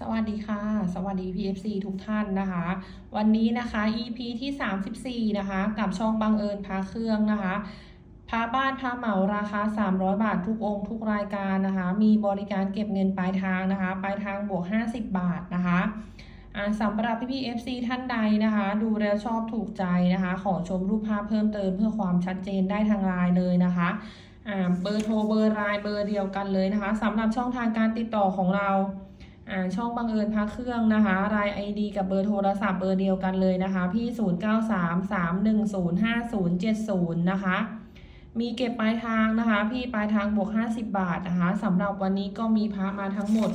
สวัสดีค่ะ สวัสดี PFC ทุกท่านนะคะ วันนี้นะคะ EP ที่ 34 นะคะ กับช่องบังเอิญพาเครื่องนะคะพาบ้านพาเหมาราคา 300 บาททุกองค์ทุกรายการนะคะ มีบริการเก็บเงินปลายทางนะคะ ปลายทางบวก 50 บาทนะคะอ่าสำหรับพี่ๆ FC ท่านใดนะคะ ดูแล้วชอบถูกใจนะคะ ขอชมรูปภาพเพิ่มเติมเพื่อความชัดเจนได้ทางไลน์เลยนะคะอ่าเบอร์โทรเบอร์ไลน์เบอร์เดียวกันเลยนะคะสำหรับช่องทางการติดต่อของเรา ช่องบังเอิญพักเครื่องนะคะ ราย ID กับเบอร์โทรศัพท์เบอร์เดียวกันเลยนะคะ พี่ 0933105070 นะคะ มีเก็บปลายทางนะคะ พี่ปลายทางบวก 50 บาทนะคะสำหรับวันนี้ก็มีพระมาทั้งหมด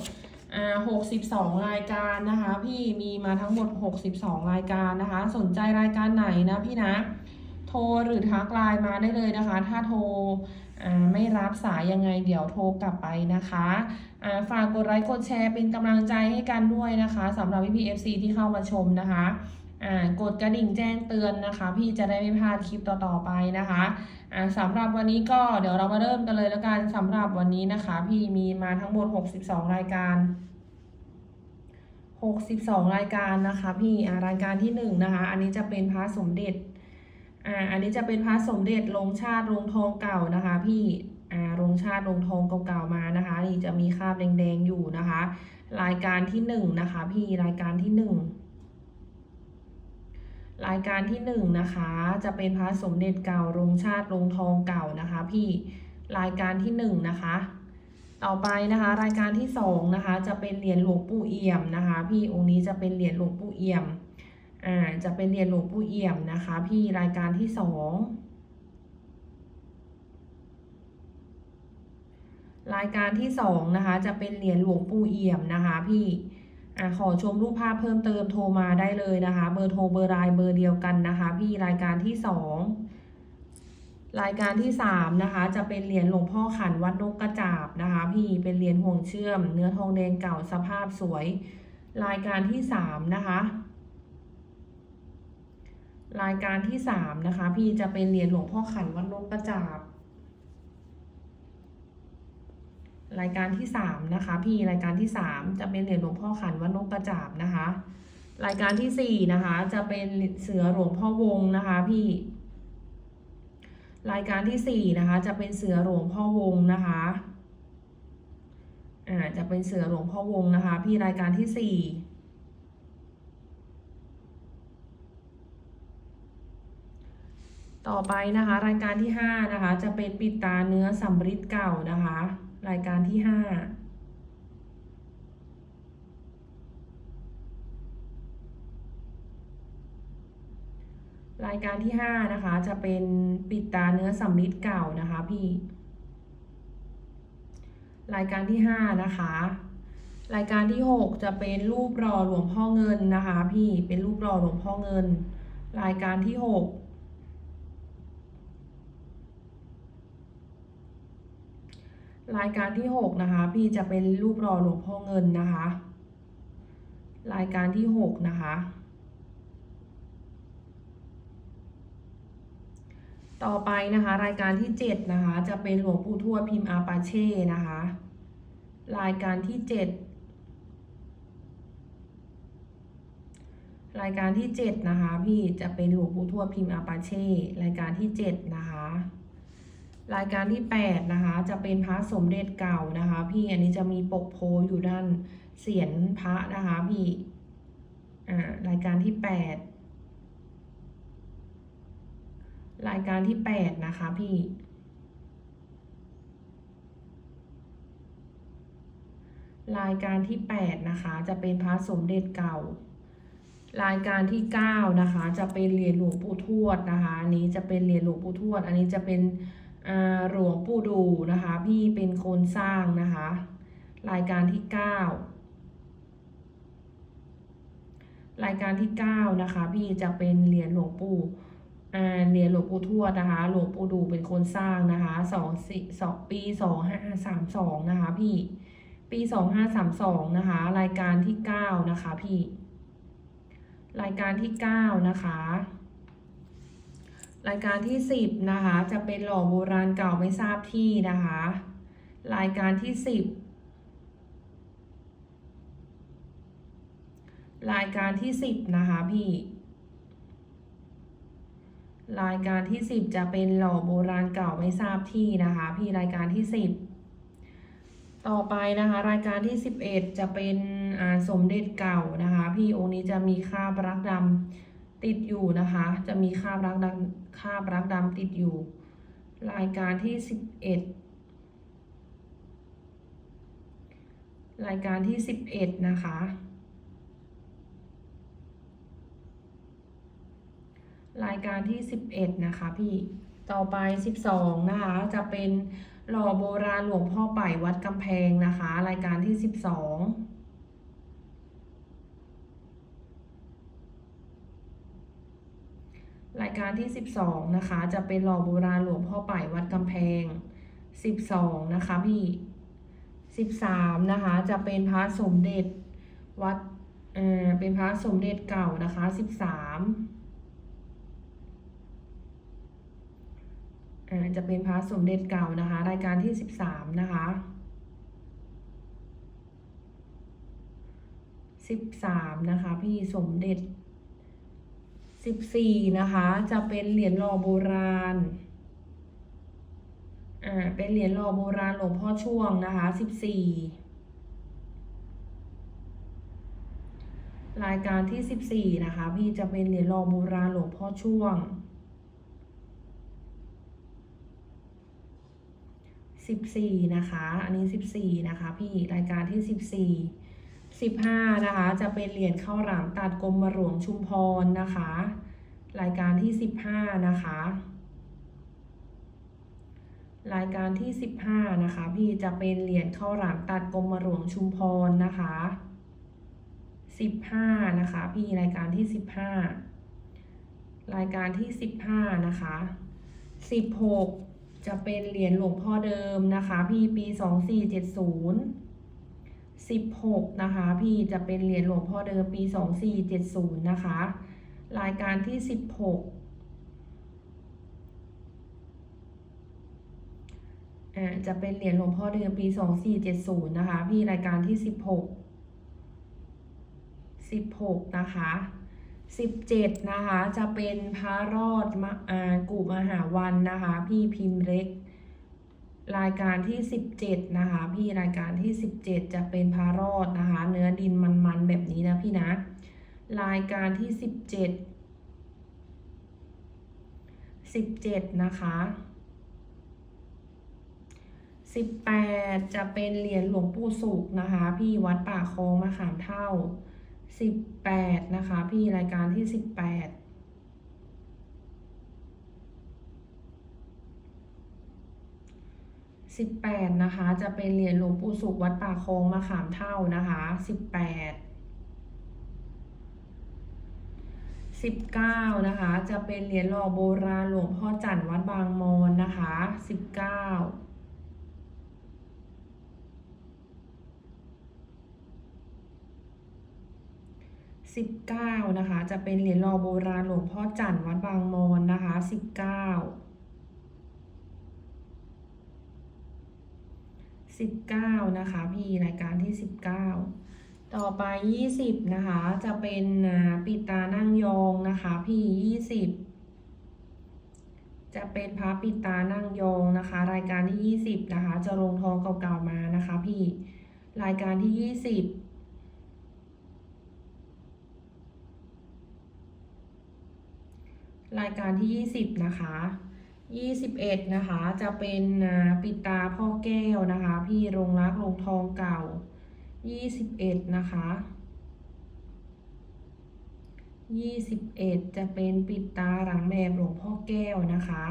อ่า62รายการนะคะ พี่มีมาทั้งหมด 62 รายการนะคะ สนใจรายการไหนนะพี่นะ โทรหรือทักไลน์มาได้เลยนะคะ ถ้าโทรไม่รับสายยังไงเดี๋ยวโทรกลับไปนะคะฝากกดไลค์กดแชร์เป็นกำลังใจให้กันด้วยนะคะสำหรับพี่พีเอฟซีที่เข้ามาชมนะคะกดกระดิ่งแจ้งเตือนนะคะ พี่จะได้ไม่พลาดคลิปต่อๆไปนะคะสำหรับวันนี้ก็เดี๋ยวเรามาเริ่มกันเลยแล้วกันสำหรับวันนี้นะคะ พี่มีมาทั้งหมด 62 รายการ 62 รายการนะคะ พี่รายการที่1นะคะ อันนี้จะเป็นพระสมเด็จ อ่าอันนี้จะเป็นพระสมเด็จลงชาติลงทองเก่านะคะ พี่อ่าลงชาติลงทองเก่าๆมานะคะ นี่จะมีคราบแดงๆอยู่นะคะ รายการที่หนึ่งนะคะ พี่รายการที่หนึ่งรายการที่หนึ่งนะคะ จะเป็นพระสมเด็จเก่าลงชาติลงทองเก่านะคะ พี่รายการที่หนึ่งนะคะต่อไปนะคะ รายการที่สองนะคะ จะเป็นเหรียญหลวงปู่เอี่ยมนะคะ พี่องค์นี้จะเป็นเหรียญหลวงปู่เอี่ยม อ่าจะเป็นเหรียญหลวงปู่เอี่ยมนะคะ พี่รายการที่สองรายการที่สองนะคะ จะเป็นเหรียญหลวงปู่เอี่ยมนะคะ พี่อ่ขอชมรูปภาพเพิ่มเติมโทรมาได้เลยนะคะ เบอร์โทรเบอร์ไลน์เบอร์เดียวกันนะคะ พี่รายการที่สองรายการที่สามนะคะ จะเป็นเหรียญหลวงพ่อขันวัดนกกระจาบนะคะ พี่เป็นเหรียญห่วงเชื่อม เนื้อทองแดงเก่าสภาพสวย รายการที่สามนะคะ รายการที่สามนะคะ พี่จะเป็นเหรียญหลวงพ่อขันวัดนกกระจาบ รายการที่สามนะคะ พี่รายการที่สามจะเป็นเหรียญหลวงพ่อขันวัดนกกระจาบนะคะ รายการที่สี่นะคะ จะเป็นเสือหลวงพ่อวงนะคะ พี่ รายการที่สี่นะคะ จะเป็นเสือหลวงพ่อวงนะคะอ่าจะเป็นเสือหลวงพ่อวงนะคะ พี่รายการที่สี่ ต่อไปนะคะ รายการที่ 5 นะคะ จะเป็นปิดตาเนื้อสัมฤทธิ์เก่านะคะ รายการที่ 5รายการที่ 5 นะคะ จะเป็นปิดตาเนื้อสัมฤทธิ์เก่านะคะพี่ รายการที่ 5 นะคะ รายการที่ 6 จะเป็นรูปรอหลวงพ่อเงินนะคะ พี่เป็นรูปรอหลวงพ่อเงิน รายการที่ 6 รายการที่หกนะคะ พี่จะเป็นรูปหล่อหลวงพ่อเงินนะคะ รายการที่หกนะคะ ต่อไปนะคะ รายการที่เจ็ดนะคะ จะเป็นหลวงปู่ทวดพิมพ์อาปาเช่นะคะ รายการที่เจ็ดรายการที่เจ็ดนะคะ พี่จะเป็นหลวงปู่ทวดพิมพ์อาปาเช่ รายการที่เจ็ดนะคะ รายการที่แปดนะคะ จะเป็นพระสมเด็จเก่านะคะ พี่อันนี้จะมีปกโพอยู่ด้านเสียนพระนะคะพี่อ่ารายการที่แปดรายการที่แปดนะคะพี่รายการที่แปดนะคะ จะเป็นพระสมเด็จเก่า รายการที่เก้านะคะ จะเป็นเหรียญหลวงปู่ทวดนะคะ อันนี้จะเป็นเหรียญหลวงปู่ทวด อันนี้จะเป็น หลวงปู่ดูนะคะ พี่เป็นคนสร้างนะคะ รายการที่เก้ารายการที่เก้านะคะ พี่จะเป็นเหรียญหลวงปู่เหรียญหลวงปู่ทวดนะคะ หลวงปู่ดูเป็นคนสร้างนะคะสองสี่สองปีสองห้าสามสองนะคะ พี่ปีสองห้าสามสองนะคะ รายการที่เก้านะคะ พี่ รายการที่เก้านะคะ รายการที่สิบนะคะ จะเป็นหล่อโบราณเก่าไม่ทราบที่นะคะ รายการที่สิบรายการที่สิบนะคะพี่ รายการที่สิบจะเป็นหล่อโบราณเก่าไม่ทราบที่นะคะ พี่รายการที่สิบต่อไปนะคะ รายการที่สิบเอ็ดจะเป็นสมเด็จเก่านะคะ พี่องค์นี้จะมีคราบรักดำ ติดอยู่นะคะ จะมีคาบรักดำคาบรักดำติดอยู่ รายการที่สิบเอ็ดรายการที่สิบเอ็ดนะคะ รายการที่11นะคะพี่ต่อไป 12 นะคะ จะเป็นหล่อโบราณหลวงพ่อป่ายวัดกำแพงนะคะ รายการที่ 12 ราย การที่ 12 นะคะ จะเป็นหล่อโบราณหลวงพ่อป่ายวัดกำแพง 12 นะคะพี่ 13 นะคะ จะเป็นพระสมเด็จวัดเอ่อเป็นพระสมเด็จเก่านะคะ 13อ่าจะเป็นพระสมเด็จเก่านะคะ รายการที่สิบสามนะคะสิบสามนะคะ พี่สมเด็จ สิบสี่นะคะ จะเป็นเหรียญหล่อโบราณ อ่า เป็นเหรียญหล่อโบราณหลวงพ่อช่วงนะคะสิบสี่รายการที่สิบสี่นะคะ พี่จะเป็นเหรียญหล่อโบราณหลวงพ่อช่วงสิบสี่นะคะ อันนี้สิบสี่นะคะ พี่ รายการที่สิ บสี่สิบห้านะคะ จะเป็นเหรียญข้าวหลามตัดกรมหลวงชุมพรนะคะ รายการที่สิบห้านะคะ รายการที่สิบห้านะคะ พี่จะเป็นเหรียญข้าวหลามตัดกรมหลวงชุมพรนะคะสิบห้านะคะ พี่รายการที่สิบห้ารายการที่สิบห้านะคะสิบหกจะเป็นเหรียญหลวงพ่อเดิมนะคะ พี่ปีส องสี่เจ็ดศูนย์สิบหกนะคะ พี่จะเป็นเหรียญหลวงพ่อเดิมปีสองสี่เจ็ดศูนย์นะคะ รายการที่สิบหกอ่าจะเป็นเหรียญหลวงพ่อเดิมปีสองสี่เจ็ดศูนย์นะคะ พี่รายการที่สิบหกสิบหกนะคะสิบเจ็ดนะคะ จะเป็นพระรอดมะอากุมหาวันนะคะ พี่พิมพ์เล็ก รายการที่สิบเจ็ดนะคะ พี่รายการที่สิบเจ็ดจะเป็นพระรอดนะคะ เนื้อดินมันๆแบบนี้นะพี่นะ รายการที่สิบเจ็ดสิบเจ็ดนะคะสิบแปดจะเป็นเหรียญหลวงปู่สุขนะคะ พี่วัดป่าคลองมะขามเท่าสิบแปดนะคะ พี่รายการที่สิบแปด 18 นะคะ จะเป็นเหรียญหลวงปู่สุขวัดป่าคลงมาขามเท่านะคะ 18 19 นะคะ จะเป็นเหรียญหล่อโบราณหลวงพ่อจันวัดบางมอนนะคะ 19 19 นะคะ จะเป็นเหรียญหล่อโบราณหลวงพ่อจันวัดบางมอนนะคะ 19 สิบเก้านะคะพี่รายการที่สิบเก้าต่อไปยี่สิบนะคะ จะเป็นปิดตานั่งยองนะคะพี่ยี่สิบจะเป็นพระปิดตานั่งยองนะคะ รายการที่ยี่สิบนะคะ จะลงทองเก่าๆมานะคะ พี่รายการที่ยี่สิบรายการที่ 20 นะคะ 21 นะคะ จะเป็นปิดตาพ่อแก้วนะคะ พี่โรงรักโรงทองเก่า 21 นะคะ 21 จะเป็นปิดตาหลังแบบหลวงพ่อแก้วนะคะ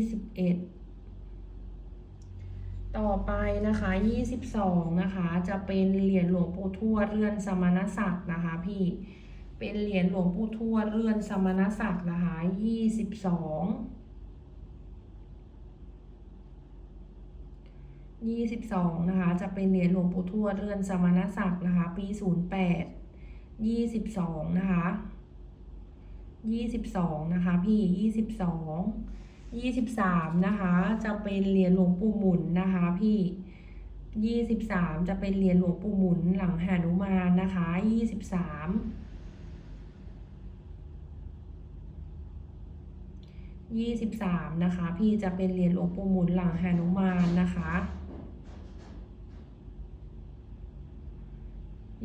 21 ต่อไปนะคะ 22 นะคะ จะเป็นเหรียญหลวงปู่ทวดเรือนสมณศักดิ์นะคะพี่เป็นเหรียญหลวงปู่ทวดเรือนสมณศักดิ์นะคะยี่ สิบสองยี่สิบสองนะคะ จะเป็นเหรียญหลวงปู่ทวดเรือนสมณศักดิ์นะคะ ปีศูนย์แปดยี่สิบสองนะคะยี่สิบสองนะคะ พี่ยี่สิบสองยี่สิบสามนะคะ จะเป็นเหรียญหลวงปู่หมุนนะคะ พี่ยี่สิบสามจะเป็นเหรียญหลวงปู่หมุนหลังหานุมานนะนะคะยี่สิบสามยี่สิบสามนะคะ พี่จะเป็นเหรียญหลวงปู่หมุนหลังหานุมานนะคะ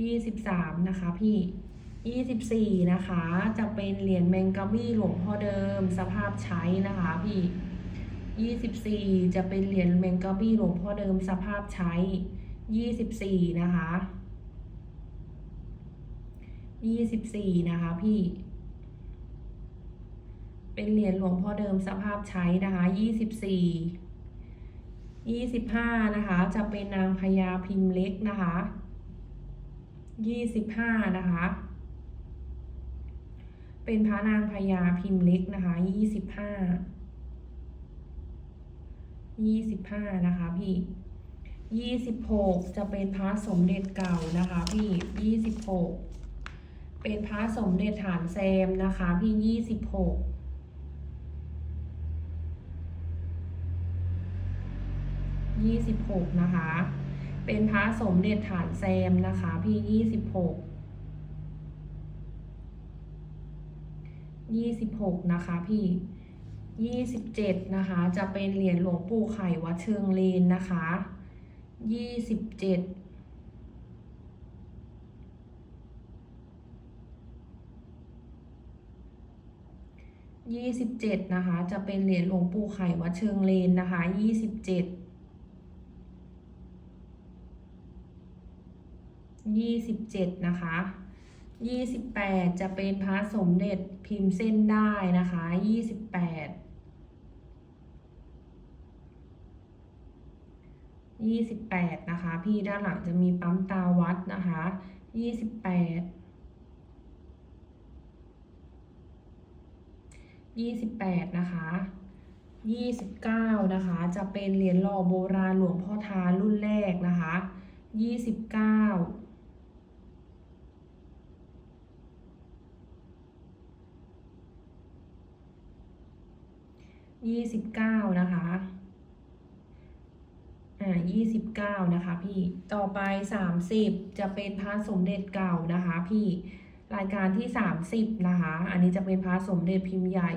ยี่สิบสามนะคะพี่ยี่สิบสี่นะคะ จะเป็นเหรียญแมงกามี่หลวงพ่อเดิมสภาพใช้นะคะพี่ยี่สิบสี่จะเป็นเหรียญแมงกามี่หลวงพ่อเดิมสภาพใช้ยี่สิบสี่นะคะยี่สิบสี่นะคะพี่ เป็นเหรียญหลวงพ่อเดิมสภาพใช้นะคะยี่สิบสี่ยี่สิบห้านะคะ จะเป็นนางพญาพิมพ์เล็กนะคะ ยี่สิบห้านะคะ เป็นพระนางพญาพิมพ์เล็กนะคะยี่สิบห้ายี่สิบห้านะคะพี่ยี่สิบหกจะเป็นพระสมเด็จเก่านะคะพี่ยี่สิบหกเป็นพระสมเด็จฐานแซมนะคะพี่ยี่สิบหกยี่สิบหกนะคะ เป็นพระสมเด็จฐานแซมนะคะพี่ยี่สิบหกยี่สิบหกนะคะพี่ยี่สิบเจ็ดนะคะ จะเป็นเหรียญหลวงปู่ไข่วัดเชิงเลนนะคะยี่สิบเจ็ดยี่สิบเจ็ดนะคะ จะเป็นเหรียญหลวงปู่ไข่วัดเชิงเลนนะคะยี่สิบเจ็ด ยี่สิบเจ็ดนะคะยี่สิบแปดจะเป็นพระสมเด็จพิมพ์เส้นได้นะคะยี่สิบแปดยี่สิบแปดนะคะ พี่ด้านหลังจะมีปั๊มตาวัดนะคะยี่สิบแปดยี่สิบแปดนะคะยี่สิบเก้านะคะ จะเป็นเหรียญหล่อโบราณหลวงพ่อทารุ่นแรกนะคะยี่สิบเก้า ยี่สิบเก้านะคะ อ่ายี่สิบเก้านะคะพี่ ต่อไปสามสิบจะเป็นพระสมเด็จเก่านะคะพี่รายการที่สามสิบนะคะ อันนี้จะเป็นพระสมเด็จพิมพ์ใหญ่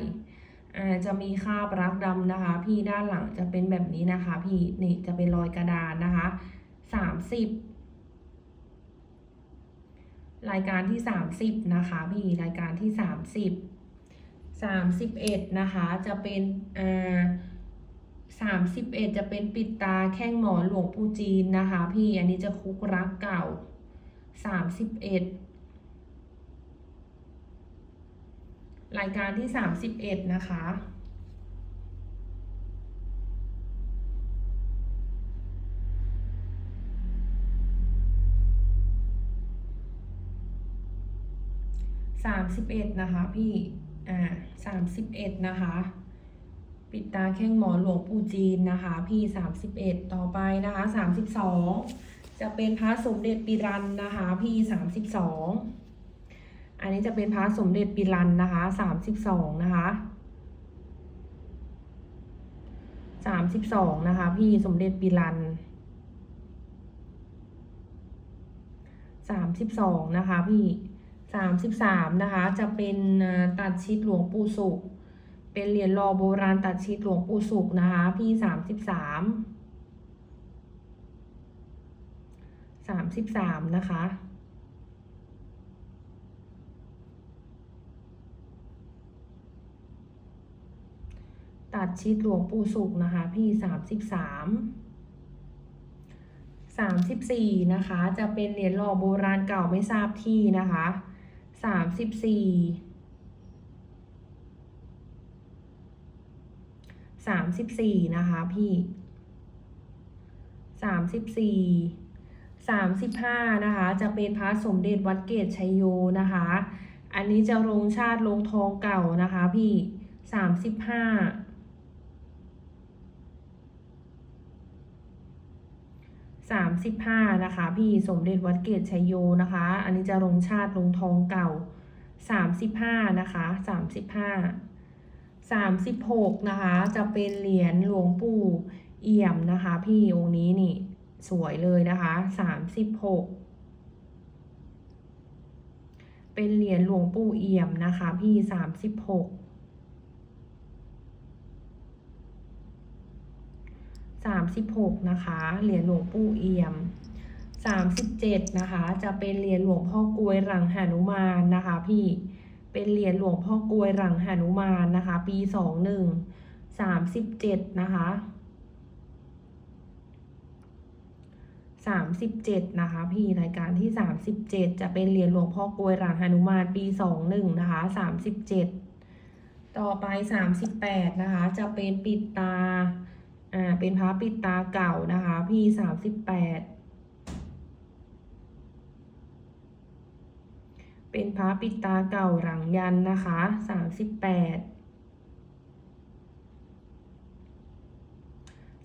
อ่า จะมีคาบรักดำนะคะ พี่ด้านหลังจะเป็นแบบนี้นะคะ พี่ นี่จะเป็นรอยกระดานนะคะสามสิบรายการที่สามสิบนะคะ พี่ รายการที่ส สามสิบเอ็ดนะคะจะเป็นอ่าสามสิบเอ็ดจะเป็นปิดตาแข้งหมอนหลวงปู่จีนนะคะ พี่อันนี้จะคุกรักเก่าสามสิบเอ็ดรายการที่สามสิบเอ็ดนะคะสามสิบเอ็ดนะคะพี่ อ่าสามสิบเอ็ดนะคะ ปิดตาแข้งหมอนหลวงปู่จีนนะคะ พี่สามสิบเอ็ดต่อไปนะคะสามสิบสองจะเป็นพระสมเด็จปิรันนะคะ พี่สามสิบสองอันนี้จะเป็นพระสมเด็จปิรันนะคะสามสิบสองนะคะสามสิบสองนะคะ พี่สมเด็จปิรันสามสิบสองนะคะ พี่ สามสิบสามนะคะ จะเป็นตัดชิดหลวงปู่สุข เป็นเหรียญรอโบราณตัดชิดหลวงปู่สุขนะคะ พี่สามสิบสามสามสิบสามนะคะตัดชิดหลวงปู่สุขนะคะ พี่สามสิบสามสามสิบสี่นะคะ จะเป็นเหรียญหล่อโบราณเก่าไม่ทราบที่นะคะ สามสิบสี่สามสิบสี่นะคะพี่สามสิบสี่สามสิบห้านะคะจะเป็นพระสมเด็จวัดเกตชัยโยนะคะ อันนี้จะลงชาติลงทองเก่านะคะพี่สามสิบห้า สามสิบห้านะคะ พี่สมเด็จวัดเกตชัยโยนะคะ อันนี้จะลงชาติลงทองเก่าสามสิบห้านะคะสามสิบห้าสามสิบหกนะคะ จะเป็นเหรียญหลวงปู่เอี่ยมนะคะ พี่องค์นี้นี่สวยเลยนะคะสามสิบหกเป็นเหรียญหลวงปู่เอี่ยมนะคะ พี่สามสิบหกสามสิบหกนะคะ เหรียญหลวงปู่เอี่ยมสามสิบเจ็ดนะคะ จะเป็นเหรียญหลวงพ่อกวยหลังหนุมานนะคะ พี่ เป็นเหรียญหลวงพ่อกวยหลังหนุมานนะคะ ปีสองหนึ่งสามสิบเจ็ดนะคะสามสิบเจ็ดนะคะ พี่รายการที่สามสิบเจ็ดจะเป็นเหรียญหลวงพ่อกวยหลังหนุมานปีสองหนึ่งนะคะสามสิบเจ็ดต่อไปสามสิบแปดนะคะ จะเป็นปิดตา อ่า เป็นพระปิดตาเก่านะคะ พี่สามสิบแปด เป็นพระปิดตาเก่าหลังยันนะคะสามสิบแปด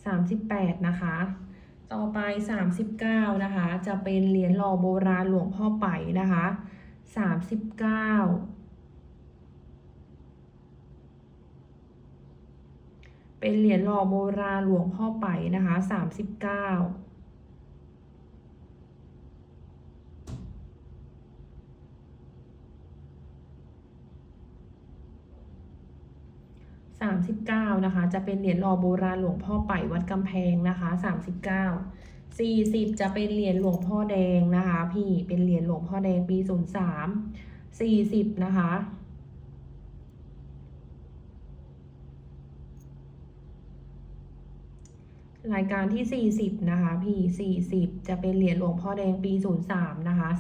สามสิบแปดนะคะ ต่อไปสามสิบเก้านะคะ จะเป็นเหรียญหล่อโบราณหลวงพ่อไปนะคะสามสิบเก้า เป็นเหรียญหล่อโบราณหลวงพ่อไปนะคะสามสิบเก้าสามสิบเก้านะคะ จะเป็นเหรียญหล่อโบราณหลวงพ่อไปวัดกำแพงนะคะสามสิบเก้าสี่สิบจะเป็นเหรียญหลวงพ่อแดงนะคะ พี่เป็นเหรียญหลวงพ่อแดงปีศูนย์สามสี่สิบนะคะ รายการที่ 40 นะคะ พี่ 40 จะเป็นเหรียญหลวงพ่อแดงปี 03 นะคะ 40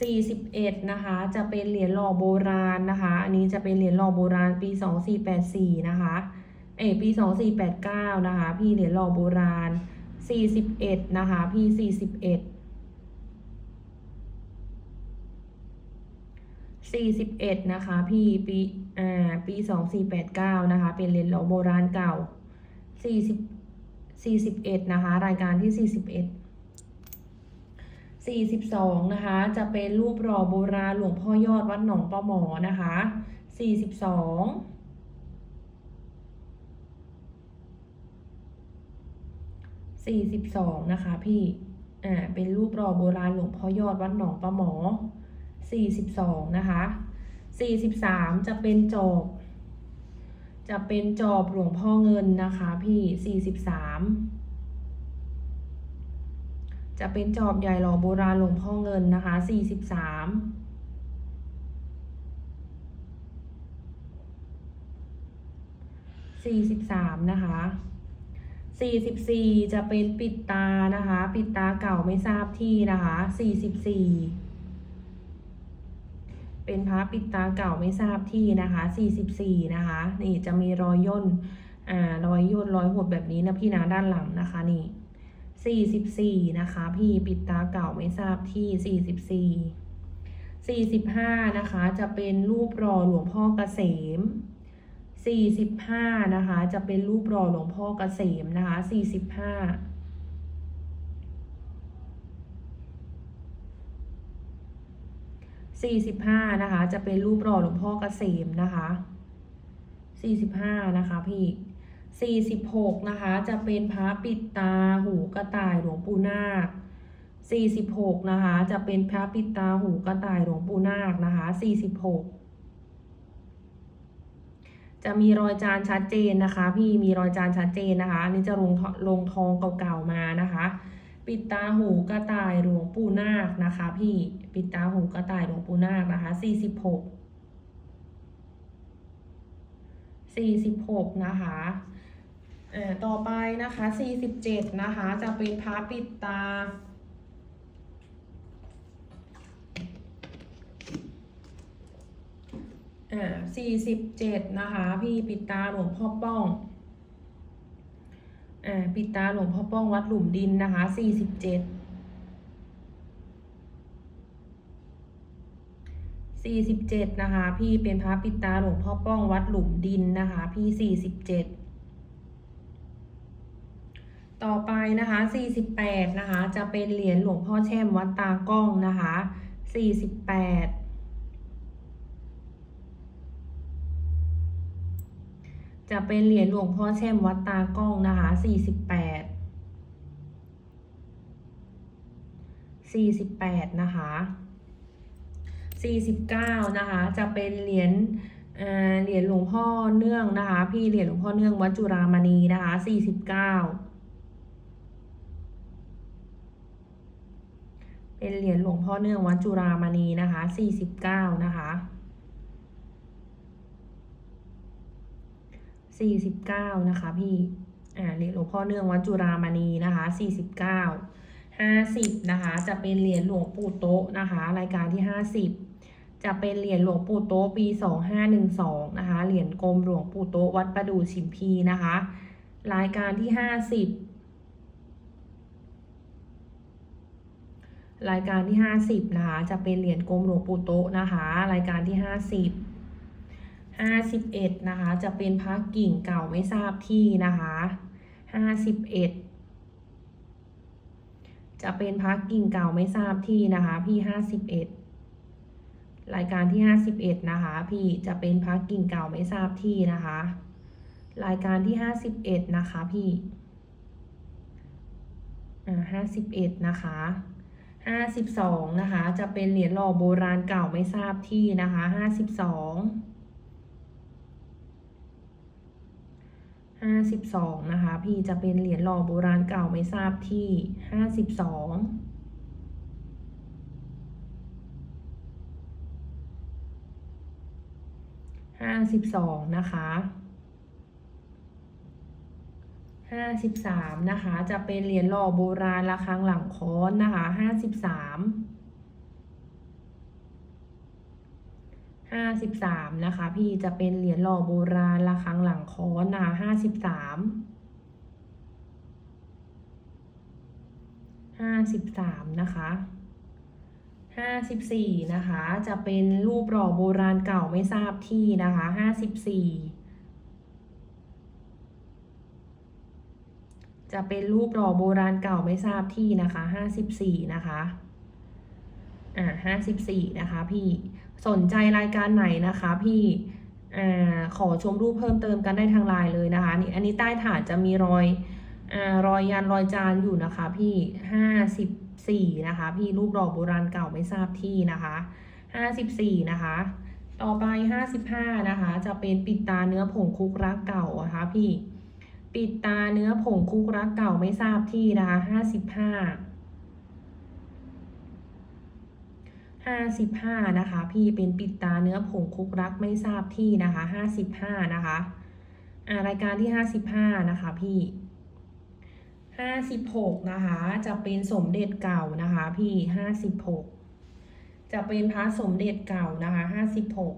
41 นะคะ จะเป็นเหรียญหล่อโบราณนะคะ อันนี้จะเป็นเหรียญหล่อโบราณปี 2484 นะคะ เอปี 2489 นะคะ พี่เหรียญหล่อโบราณ 41 นะคะ พี่ 41 41 นะคะ พี่ปีอ่าปี 2489 นะคะ เป็นเหรียญหล่อโบราณเก่า40 41 นะคะ รายการที่ 41 42 นะคะ จะเป็นรูปหล่อโบราณหลวงพ่อยอดวัดหนองปลาหมอนะคะ 42 42 นะคะพี่ อ่า เป็นรูปหล่อโบราณหลวงพ่อยอดวัดหนองปลาหมอ 42 นะคะ 43 จะเป็นจอบ จะเป็นจอบหลวงพ่อเงินนะคะพี่ 43 จะเป็นจอบใหญ่หล่อโบราณหลวงพ่อเงินนะคะ 43 43นะคะ44 จะเป็นปิดตานะคะ ปิดตาเก่าไม่ทราบที่นะคะ 44 เป็นพระปิดตาเก่าไม่ทราบที่นะคะ 44 นะคะ นี่จะมีรอยย่น อ่ารอยย่นรอยหดแบบนี้นะพี่นะด้านหลังนะคะนี่ 44 นะคะ พี่ปิดตาเก่าไม่ทราบที่ 44 45 นะคะ จะเป็นรูปรอหลวงพ่อเกษม 45 นะคะ จะเป็นรูปรอหลวงพ่อเกษมนะคะ 45 45 นะคะ จะเป็นรูปหล่อหลวงพ่อเกษมนะคะ 45 นะคะพี่ 46 นะคะ จะเป็นพระปิดตาหูกระต่ายหลวงปู่นาค 46 นะคะ จะเป็นพระปิดตาหูกระต่ายหลวงปู่นาคนะคะ 46 จะมีรอยจานชัดเจนนะคะ พี่มีรอยจานชัดเจนนะคะอันนี้จะลงลงทองเก่าๆมานะคะ ปิดตาหูกระต่ายหลวงปู่นาคนะคะ พี่ปิดตาหูกระต่ายหลวงปู่นาคนะคะสี่สิบหกสี่สิบหกนะคะเอ่อต่อไปนะคะสี่สิบเจ็ดนะคะ จะเป็นพระปิดตาอ่าสี่สิบเจ็ดนะคะ พี่ปิดตาหลวงพ่อป้อง อ่าปิดตาหลวงพ่อป้องวัดหลุมดินนะคะสี่สิบเจ็ดสี่สิบเจ็ดนะคะ พี่เป็นพระปิดตาหลวงพ่อป้องวัดหลุมดินนะคะ พี่สี่สิบเจ็ดต่อไปนะคะสี่สิบแปดนะคะ จะเป็นเหรียญหลวงพ่อแช่มวัดตากล้องนะคะสี่สิบแปด จะเป็นเหรียญหลวงพ่อแช่มวัดตากล้องนะคะสี่สิบแปดสี่สิบแปดนะคะสี่สิบเก้านะคะ จะเป็นเหรียญเหรียญหลวงพ่อเนื่องนะคะ พี่เหรียญหลวงพ่อเนื่องวัดจุฬามณีนะคะสี่สิบเก้าเป็นเหรียญหลวงพ่อเนื่องวัดจุฬามณีนะคะสี่สิบเก้านะคะ สี่สิบเก้านะคะพี่ อ่าเหรียญหลวงพ่อเนื่องวัดจุฬามณีนะคะสี่สิบเก้าห้าสิบนะคะ จะเป็นเหรียญหลวงปู่โต๊ะนะคะ รายการที่ห้าสิบจะเป็นเหรียญหลวงปู่โต๊ะปีสองห้าหนึ่งสองนะคะ เหรียญกรมหลวงปู่โต๊ะวัดประดู่ชิมพีนะคะ รายการที่ห้าสิบรายการที่ห้าสิบนะคะ จะเป็นเหรียญกรมหลวงปู่โต๊ะนะคะ รายการที่ห้าสิบห้าสิบเอ็ดนะคะ จะเป็นพระกิ่งเก่าไม่ทราบที่นะคะห้าสิบเอ็ดจะเป็นพระกิ่งเก่าไม่ทราบที่นะคะ พี่ห้าสิบเอ็ดรายการที่ห้าสิบเอ็ดนะคะ พี่จะเป็นพระกิ่งเก่าไม่ทราบที่นะคะ รายการที่ห้าสิบเอ็ดนะคะ พี่อ่าห้าสิบเอ็ดนะคะห้าสิบสองนะคะ จะเป็นเหรียญหล่อโบราณเก่าไม่ทราบที่นะคะห้าสิบสอง ห้าสิบสองนะคะพี่จะเป็นเหรียญหล่อโบราณเก่าไม่ทราบที่ห้าสิบสองห้าสิบสองนะคะห้าสิบสามนะคะ จะเป็นเหรียญหล่อโบราณระฆังหลังค้อนนะคะห้าสิบสาม ห้าสิบสามนะคะ พี่จะเป็นเหรียญหล่อโบราณระฆังหลังค้อนนะคะห้าสิบสามห้าสิบสามนะคะห้าสิบสี่นะคะ จะเป็นรูปหล่อโบราณเก่าไม่ทราบที่นะคะห้าสิบสี่จะเป็นรูปหล่อโบราณเก่าไม่ทราบที่นะคะห้าสิบสี่นะคะ อ่าห้าสิบสี่นะคะพี่ สนใจรายการไหนนะคะพี่อขอชมรูปเพิ่มเติมกันได้ทางไลน์เลยนะคะนี่อันนี้ใต้ฐานจะมีรอยอรอยยันรอยจานอยู่นะคะ พี่ห้าสิบสี่นะคะ พี่รูปหล่อโบราณเก่าไม่ทราบที่นะคะห้าสิบสี่นะคะ ต่อไปห้าสิบห้านะคะ จะเป็นปิดตาเนื้อผงคุกรักเก่านะคะพี่ ปิดตาเนื้อผงคุกรักเก่าไม่ทราบที่นะคะห้าสิบห้า ห้าสิบห้านะคะ พี่เป็นปิดตาเนื้อผงคุกรักไม่ทราบที่นะคะห้าสิบห้านะคะอ่ารายการที่ห้าสิบห้านะคะ พี่ห้าสิบหกนะคะ จะเป็นสมเด็จเก่านะคะ พี่ห้าสิบหกจะเป็นพระสมเด็จเก่านะคะห้าสิบหก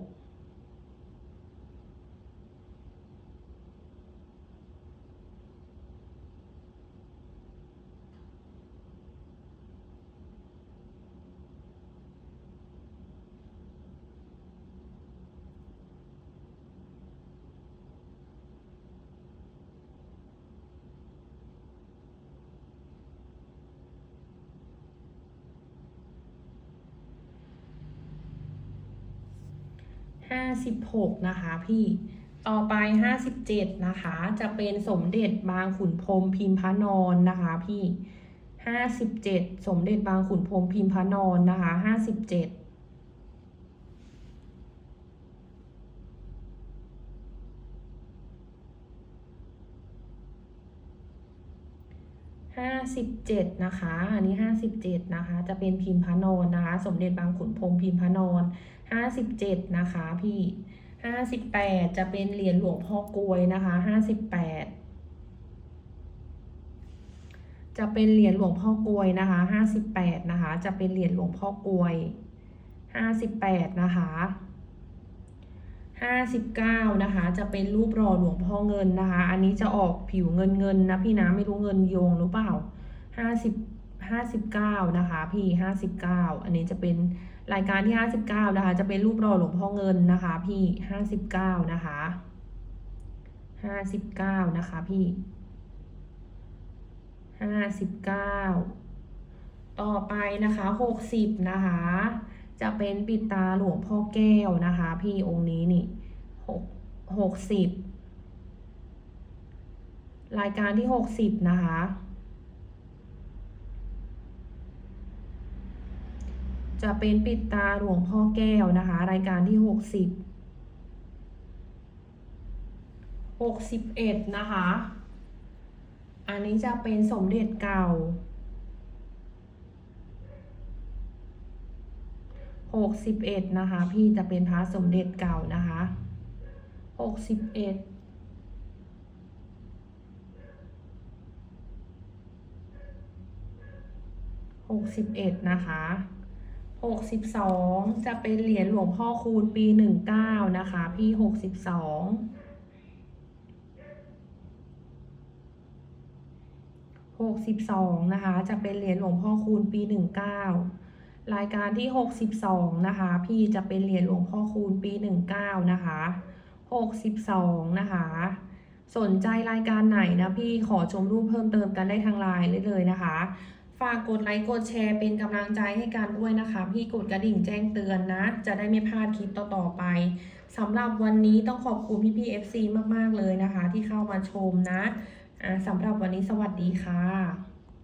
56 นะคะพี่ต่อไป 57 นะคะ จะเป็นสมเด็จบางขุนพรมพิมพานอนนะคะ พี่ 57 สมเด็จบางขุนพรมพิมพานอนนะคะ 57 ห้าสิบเจ็ดนะคะ อันนี้ห้าสิบเจ็ดนะคะ จะเป็นพิมพ์พระนอนนะคะ สมเด็จบางขุนพรมพิมพ์พระนอนห้าสิบเจ็ดนะคะพี่ห้าสิบแปดจะเป็นเหรียญหลวงพ่อกลวยนะคะห้าสิบแปดจะเป็นเหรียญหลวงพ่อกลวยนะคะห้าสิบแปดนะคะ จะเป็นเหรียญหลวงพ่อกลวยห้าสิบแปดนะคะ ห้าสิบเก้านะคะ จะเป็นรูปหล่อหลวงพ่อเงินนะคะ อันนี้จะออกผิวเงินเงินนะพี่นะไม่รู้เงินโยงหรือเปล่าห้าสิบห้าสิบเก้านะคะ พี่ห้าสิบเก้าอันนี้จะเป็นรายการที่ห้าสิบเก้านะคะ จะเป็นรูปหล่อหลวงพ่อเงินนะคะ พี่ห้าสิบเก้านะคะห้าสิบเก้านะคะ พี่ห้าสิบเก้าต่อไปนะคะหกสิบนะคะ จะเป็นปิดตาหลวงพ่อแก้วนะคะ พี่องค์นี้นี่หกหกสิบรายการที่หกสิบนะคะ จะเป็นปิดตาหลวงพ่อแก้วนะคะ รายการที่หกสิบหกสิบเอ็ดนะคะ อันนี้จะเป็นสมเด็จเก่า หกสิบเอ็ดนะคะ พี่จะเป็นพระสมเด็จเก่านะคะหกสิบเอ็ดหกสิบเอ็ดนะคะหกสิบสองจะเป็นเหรียญหลวงพ่อคูณปีหนึ่งเก้านะคะ พี่หกสิบสองหกสิบสองนะคะ จะเป็นเหรียญหลวงพ่อคูณปีหนึ่งเก้า รายการที่หกสิบสองนะคะ พี่จะเป็นเหรียญหลวงพ่อคูณปีหนึ่งเก้านะคะหกสิบสองนะคะ สนใจรายการไหนนะพี่ขอชมรูปเพิ่มเติมกันได้ทางไลน์ได้เลยนะคะ ฝากกดไลค์กดแชร์เป็นกำลังใจให้กันด้วยนะคะ พี่กดกระดิ่งแจ้งเตือนนะ จะได้ไม่พลาดคลิปต่อๆไปสำหรับวันนี้ต้องขอบคุณพี่พี่ๆ FC มากๆเลยนะคะ ที่เข้ามาชมนะอ่าสำหรับวันนี้สวัสดีค่ะ